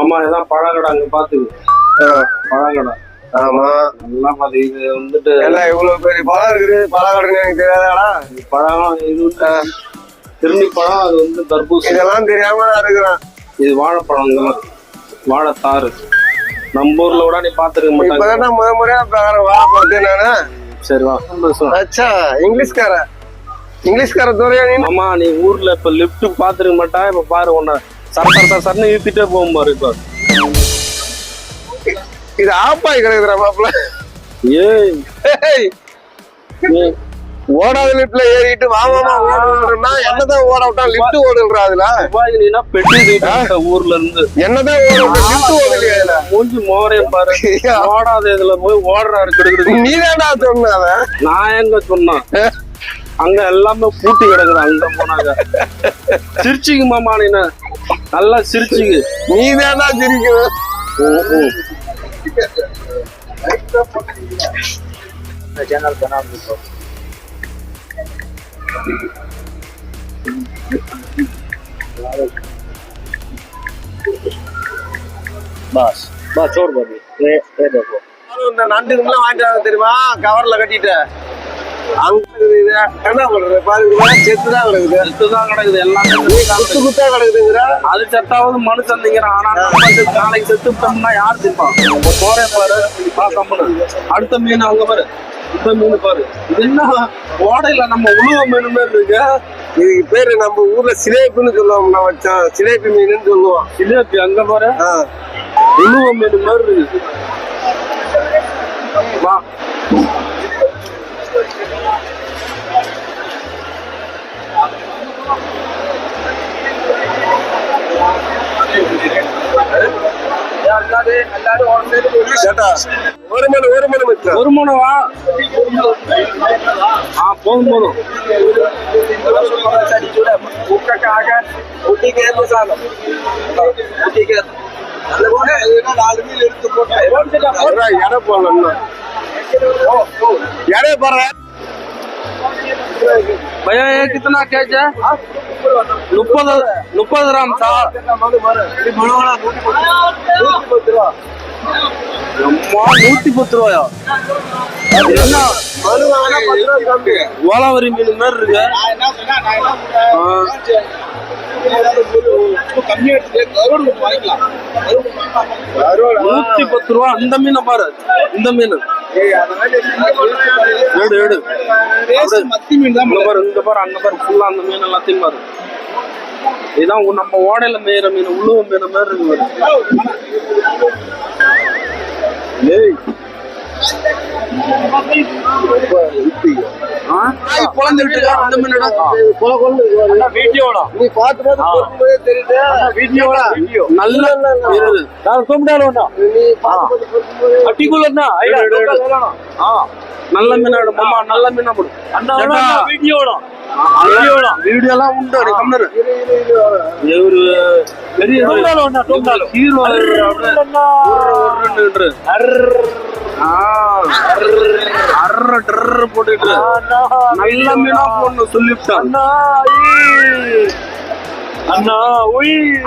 ஆமா இதான் பழங்கடை அங்க பாத்துக்கு பழங்கடை. ஆமா. நல்லா பாத்து இது வந்துட்டு எல்லாம் இவ்வளவு பெரிய பழம் இருக்குது? பழம் கிடக்கு எனக்கு தெரியாதாடா பழம் இது திருநி பழம் அது வந்து தர்பூசணி. இதெல்லாம் தெரியாம இருக்கிறேன் இது வாழைப்பழம் வாழைத்தாறு. நம்ம ஊர்ல கூட நீ பாத்துருக்க மாட்டாங்க. இப்பதான் முத முறையா நானு. சரி வா. அச்சா இங்கிலீஷ்கார இங்கிலீஷ்கார துறையா நீ? ஆமா நீ ஊர்ல இப்ப லிப்ட் பாத்துருக்க மாட்டா? இப்ப பாரு உன்ன சர சர சர சரன்னு இழுத்துட்டே போகும் பாரு இப்ப. இது ஆப்பாய் கிடக்குதுடா மாப்பிள்ள ஏய். ஓடாத லிப்ட்ல ஏறிட்டு வாமாமா ஓடுறா என்னதான் ஓட விட்டா லிப்ட் ஓடுன்றா அதுல. நீனா பெட்டி ஊர்ல இருந்து? என்னதான் ஓட விட்டா லிப்ட் ஓடலையா இதுல மூஞ்சி மோரையும் பாரு. ஓடாத இதுல போய் ஓடுறாரு கிடுக்கிடு நீ தான்டா சொன்ன நான் எங்க சொன்னேன்? அங்க எல்லாமே பூட்டி கிடக்குது அங்க போனாங்க. சிரிச்சிங்க மாமா நீனா நல்லா சிரிச்சிங்க நீ தான் சிரிக்கிற பாஸ் பாஸ் சோர் பாபி ஏ ஏ பாபி நான் நண்டு வாங்கிட்டு தெரியுமா? கவர்ல கட்டிட்ட. அங்க என்ன பண்றது பாருங்க செத்துதான் கிடக்குது. செத்துதான் கிடக்குது எல்லாமே. குத்து குத்தா கிடக்குதுங்கிற அது செத்தாவது மனுஷன் திங்கிறான் ஆனா நாளைக்கு செத்துட்டோம்னா யார் திப்பான் போறே பாரு கம்பனு அடுத்த மீன் அங்க பாரு. இந்த மீன் பாரு. இது என்ன? ஓடையில நம்ம உழுவ மீன் மாதிரி இருக்கு. இதுக்கு பேரு நம்ம ஊர்ல சிலேபின்னு சொல்லுவோம் நான் வச்சோம் சிலேபி மீன் சொல்லுவோம். சிலேபி அங்க பாரு. உழுவ மீன் மாதிரி இருக்கு. வா. ஒரு மணி ஒரு மணி மச்சான் ஒரு மூணு வா ஆ போதும் போதும் அப்புறம் எடை போடலாம் எடை போடுறேன் भैया ये कितना केज है முப்பது முப்பது கிராம் சார் நூத்தி பத்து ரூபாயா? ஓலாவரி மீன் மாதிரி இருக்கு. நூத்தி பத்து ரூபா. அந்த மீனை பாரு. இந்த மீன். எடு எடு இங்க பாரு. இங்க பாரு. அங்க பாரு. ஃபுல்லா அந்த மீன் எல்லாத்தையும் பாரு. இதான் நம்ம ஓடையில மேயிற மீன் உழுவ மீன் மாதிரி இருக்கு. ஏய். நல்ல மீனாடு மாமா நல்ல மீனா போடு. சேட்டா, வீடியோ எல்லாம் உண்டு. இரு. இவரு பெரிய ஹீரோ அர்ற டர்ற போட்டுட்டு நல்ல மீனா போடணும் சொல்லிவிட்டான்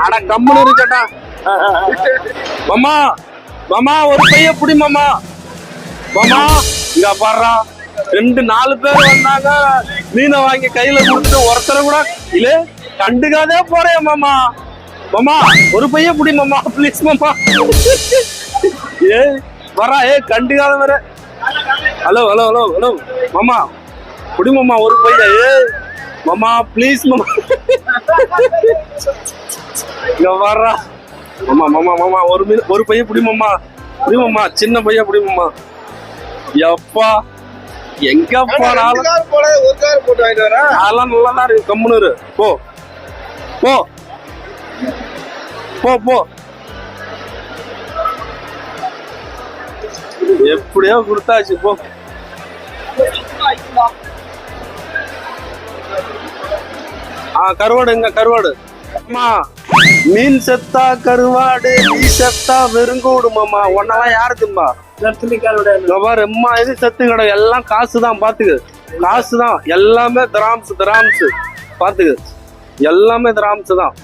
அட கம்முனு இருக்கட்டா மாமா மாமா ஒரு பைய புடி மாமா. மாமா இங்க பாடுறா ரெண்டு நாலு பேர் வந்தாங்க. மீனை வாங்கி கையில கொடுத்துட்டு ஒருத்தரை கூட இல்ல கண்டுக்காதே போறேன் மாமா. மாமா ஒரு பைய புடி மாமா ப்ளீஸ் மாமா. ஏ வரா ஏ கண்டுக்காத வர ஹலோ ஹலோ ஹலோ ஹலோ மாமா புடி மாமா ஒரு பைய ஏ மாமா ப்ளீஸ் மாமா. இங்க வர்றா மாமா மாமா மாமா ஒரு மீன் ஒரு பையன் புடி மாமா. புடி மாமா சின்ன பையன் புடி மாமா. எப்பா எங்க போனாலும் அதெல்லாம் நல்லா தான் இருக்கு. கம்முனு. போ போ. போ போ. எப்படியோ கொடுத்தாச்சு போ. ஆ கருவாடு எங்க கருவாடு. அம்மா மீன் செத்தா கருவாடு நீ செத்தா வெறுங்கூடு மாமா. உன்னெல்லாம் யாரு திம்பா? பாரு அம்மா இது செத்து கடை எல்லாம் காசு தான் பாத்துக்கு. காசு தான் எல்லாமே திராம்ஸ் திராம்ஸ் பாத்துக்கு. எல்லாமே திராம்ஸ் தான்.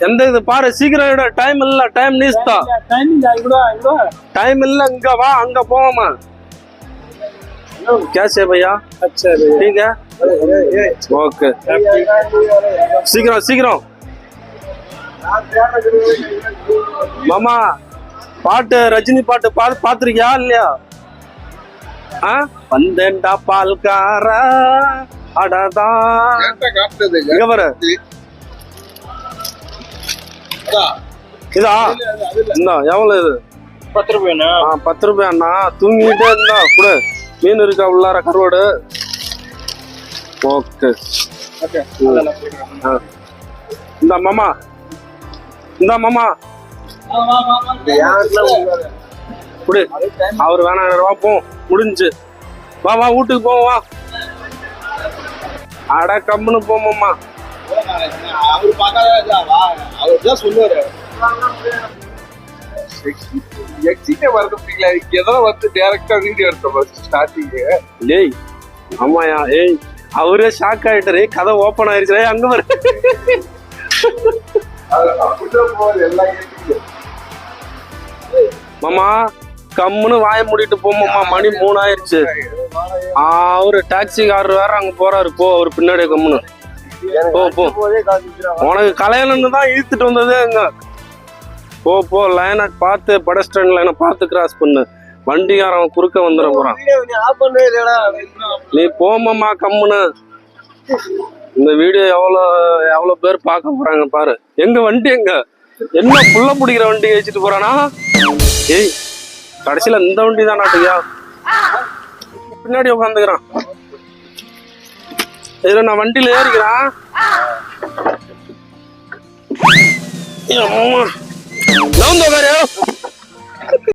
எந்த இது பாரு சீக்கிரம் விட டைம் இல்ல டைம் நீஸ்தா டைமிங் இவ்வளோ இவ்வளோ டைம் இல்ல இங்க வா அங்க போவோமா कैसे भैया अच्छा ठीक है ஓகே சீக்கிரம் சீக்கிரம் மாமா பாட்டு ரஜினி பாட்டு பா பாத்திருக்கியா இல்லையா ஆ வந்தேன்டா பால்கார அடதா இங்க பாரு இதா? இந்த எவ்வளவு இது? பத்து ரூபாய்ண்ணா. ஆ பத்து ரூபாய் அண்ணா தூங்கிட்டே இருந்தா கூட. மீன் இருக்கா உள்ளார கருவாடு. ஓகே. ஓகே ஆ. இந்தா மாமா. இந்தா மாமா. குடு. அவர் வேணாம் ரூபா போ முடிஞ்சு. வா வா வீட்டுக்கு போவோம் வா. அட கம்முன்னு போமாம்மா அவரு பார்க்காத அவர் தான் சொல்லுவாரு எக்ஸிட்டே வரது பிடிக்கல ஏதோ வந்து டேரக்டா வீடியோ எடுத்த ஸ்டார்டிங் டேய் ஆமாயா ஏய் அவரே ஷாக் ஆயிட்டாரு. கதை ஓப்பன் ஆயிருச்சு அங்க வர மாமா கம்முன்னு வாய மூடிட்டு போமாம்மா மணி மூணு ஆயிருச்சு அவரு டாக்ஸிக்காரர் வேற அங்க போறாரு. போ அவர் பின்னாடி கம்முன்னு. போ போ. உனக்கு கலையலன்னு தான் இழுத்துட்டு வந்ததே அங்க. போ போ லைனை பார்த்து பட ஸ்டாண்ட் லைனை பார்த்து கிராஸ் பண்ணு. வண்டிக்காரன் குறுக்க வந்துட போறான். நீ போமாம்மா கம்முன்னு. இந்த வீடியோ எவ்வளோ எவ்வளோ பேர் பார்க்க போறாங்க பாரு. எங்க வண்டி எங்க? என்ன புள்ள பிடிக்கிற வண்டி வச்சுட்டு போறானா? ஏய் கடைசியில இந்த வண்டி தான் நாட்டுக்கியா பின்னாடி உட்காந்துக்கிறான் இதுல நான் வண்டியில ஏறிக்கிறான் ஏய், அம்மா. நவுந்து